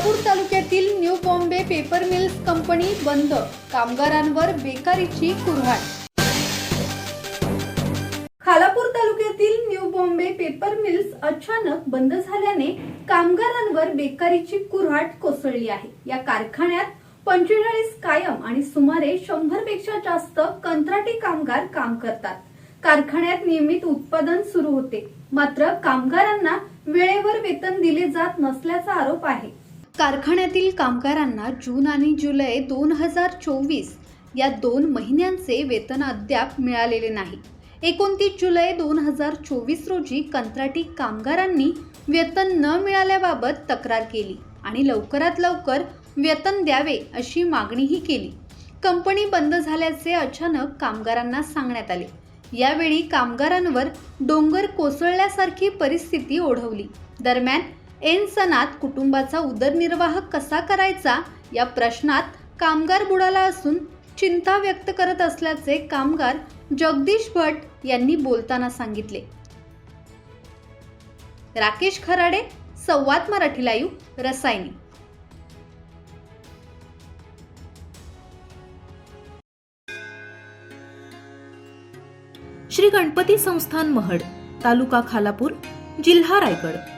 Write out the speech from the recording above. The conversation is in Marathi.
New Bombay paper mills company बंद. कामगारांवर बेकारीची कुऱ्हाड. खालापूर तालुक्यातील न्यू बॉम्बे पेपर मिल्स अचानक बंद झाल्याने कामगारांवर बेकारीची कुऱ्हाड कोसळली आहे. या कारखान्यात पंचेचाळीस कायम आणि सुमारे शंभरपेक्षा जास्त कंत्राटी कामगार काम करतात. कारखान्यात नियमित उत्पादन सुरू होते. मात्र कामगारांना वेळेवर वेतन दिले जात नसल्याचा आरोप आहे. कारखान्यातील कामगारांना जून आणि जुलै दोन हजार चोवीस या दोन महिन्यांचे वेतन अद्याप मिळालेले नाही. एकोणतीस जुलै दोन हजार चोवीस रोजी कंत्राटी कामगारांनी वेतन न मिळाल्याबाबत तक्रार केली आणि लवकरात लवकर वेतन द्यावे अशी मागणीही केली. कंपनी बंद झाल्याचे अचानक कामगारांना सांगण्यात आले. यावेळी कामगारांवर डोंगर कोसळल्यासारखी परिस्थिती ओढवली. दरम्यान एन सणात कुटुंबाचा उदरनिर्वाह कसा करायचा या प्रश्नात कामगार बुडाला असून चिंता व्यक्त करत असल्याचे कामगार जगदीश भट यांनी बोलताना सांगितले. राकेश खराडे संवाद मराठी लाईव्ह रसायनी. श्री गणपती संस्थान महड तालुका खालापूर जिल्हा रायगड.